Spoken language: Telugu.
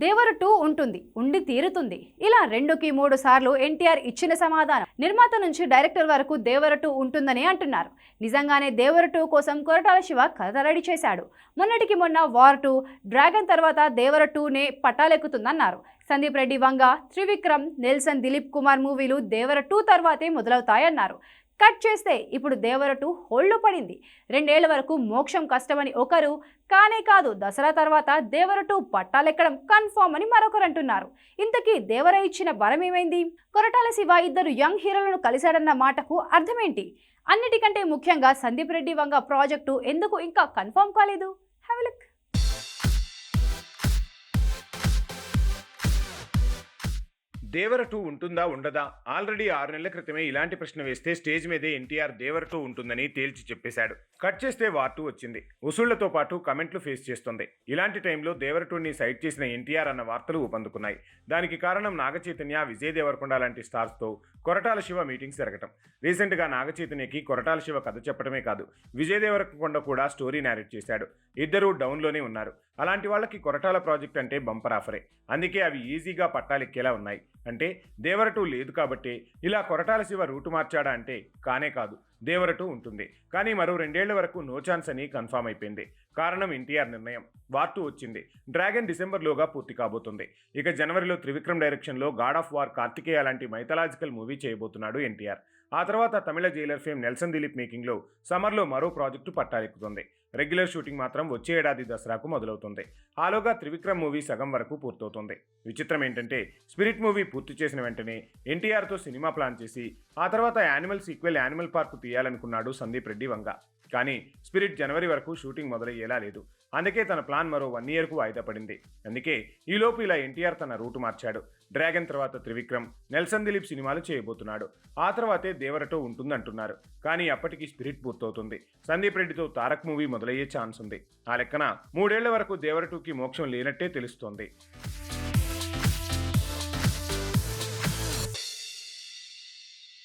దేవర టూ ఉంటుంది ఉండి తీరుతుంది. ఇలా రెండుకి మూడు సార్లు ఎన్టీఆర్ ఇచ్చిన సమాధానం. నిర్మాత నుంచి డైరెక్టర్ వరకు దేవర టూ ఉంటుందని అంటున్నారు. నిజంగానే దేవర టూ కోసం కొరటాల శివ కథ రెడీ చేశాడు. మొన్నటికి మొన్న వార్ టూ డ్రాగన్ తర్వాత దేవర టూనే పట్టాలెక్కుతుందన్నారు సందీప్ రెడ్డి వంగ త్రివిక్రమ్ నెల్సన్ దిలీప్ కుమార్ మూవీలు దేవర టూ తర్వాతే మొదలవుతాయన్నారు. కట్ చేస్తే ఇప్పుడు దేవర టూ హోల్డ్లో పడింది. రెండేళ్ళ వరకు మోక్షం కష్టమని ఒకరు కానే కాదు దసరా తర్వాత దేవర టూ పట్టాలెక్కడం కన్ఫామ్ అని మరొకరు అంటున్నారు ఇంతకీ దేవర ఇచ్చిన వరం ఏమైంది? కొరటాల శివ ఇద్దరు యంగ్ హీరోలను కలిశాడన్న మాటకు అర్థమేంటి? అన్నిటికంటే ముఖ్యంగా సందీప్ రెడ్డి వంగ ప్రాజెక్టు ఎందుకు ఇంకా కన్ఫామ్ కాలేదు? హ్యావ్ లుక్ దేవర టూ ఉంటుందా ఉండదా? ఆల్రెడీ ఆరు నెలల క్రితమే ఇలాంటి ప్రశ్న వేస్తే స్టేజ్ మీదే ఎన్టీఆర్ దేవర టూ ఉంటుందని తేల్చి చెప్పేశాడు. కట్ చేస్తే వార్ టూ వచ్చింది. వసూళ్ళతో పాటు కమెంట్లు ఫేస్ చేస్తుంది. ఇలాంటి టైంలో దేవర టూని సైట్ చేసిన ఎన్టీఆర్ అన్న వార్తలు ఊపందుకున్నాయి. దానికి కారణం నాగచైతన్య విజయ్ దేవరకొండ లాంటి స్టార్స్తో కొరటాల శివ మీటింగ్స్ జరగటం. రీసెంట్గా నాగచైతన్యకి కొరటాల శివ కథ చెప్పడమే కాదు విజయ్ దేవరకొండ కూడా స్టోరీ నేరేట్ చేశాడు. ఇద్దరూ డౌన్లోనే ఉన్నారు. అలాంటి వాళ్ళకి కొరటాల ప్రాజెక్ట్ అంటే బంపర్ ఆఫరే. అందుకే అవి ఈజీగా పట్టాలెక్కేలా ఉన్నాయి. అంటే దేవరటూ లేదు కాబట్టి ఇలా కొరటాల శివ రూటు మార్చాడా అంటే కానే కాదు. దేవరటు ఉంటుంది. కానీ మరో రెండేళ్ళ వరకు నో ఛాన్స్ అని కన్ఫామ్ అయిపోయింది. కారణం ఎన్టీఆర్ నిర్ణయం. వార్ టూ వచ్చింది. డ్రాగన్ డిసెంబర్లోగా పూర్తి కాబోతుంది. ఇక జనవరిలో త్రివిక్రమ్ డైరెక్షన్లో గాడ్ ఆఫ్ వార్ కార్తికేయ లాంటి మైథలాజికల్ మూవీ చేయబోతున్నాడు ఎన్టీఆర్. ఆ తర్వాత తమిళ జైలర్ ఫేమ్ నెల్సన్ దిలీప్ మేకింగ్లో సమ్మర్లో మరో ప్రాజెక్టు పట్టాలెక్కుతుంది. రెగ్యులర్ షూటింగ్ మాత్రం వచ్చే ఏడాది దసరాకు మొదలవుతుంది. ఆలోగా త్రివిక్రమ్ మూవీ సగం వరకు పూర్తవుతుంది. విచిత్రం ఏంటంటే స్పిరిట్ మూవీ పూర్తి చేసిన వెంటనే ఎన్టీఆర్తో సినిమా ప్లాన్ చేసి ఆ తర్వాత యానిమల్ సీక్వెల్ యానిమల్ పార్క్ తీయాలనుకున్నాడు సందీప్ రెడ్డి వంగ. కానీ స్పిరిట్ జనవరి వరకు షూటింగ్ మొదలయ్యేలా లేదు. అందుకే తన ప్లాన్ మరో వన్ ఇయర్కు వాయిదా పడింది. అందుకే ఈలోపు ఇలా ఎన్టీఆర్ తన రూటు మార్చాడు. డ్రాగన్ తర్వాత త్రివిక్రమ్ నెల్సన్ దిలీప్ సినిమాలు చేయబోతున్నాడు. ఆ తర్వాతే దేవరటో ఉంటుందంటున్నారు. కానీ అప్పటికి స్పిరిట్ పూర్తవుతుంది. సందీప్ రెడ్డితో తారక్ మూవీ మొదలయ్యే ఛాన్స్ ఉంది. ఆ లెక్కన మూడేళ్ళ వరకు దేవరటూకి మోక్షం లేనట్టే తెలుస్తోంది.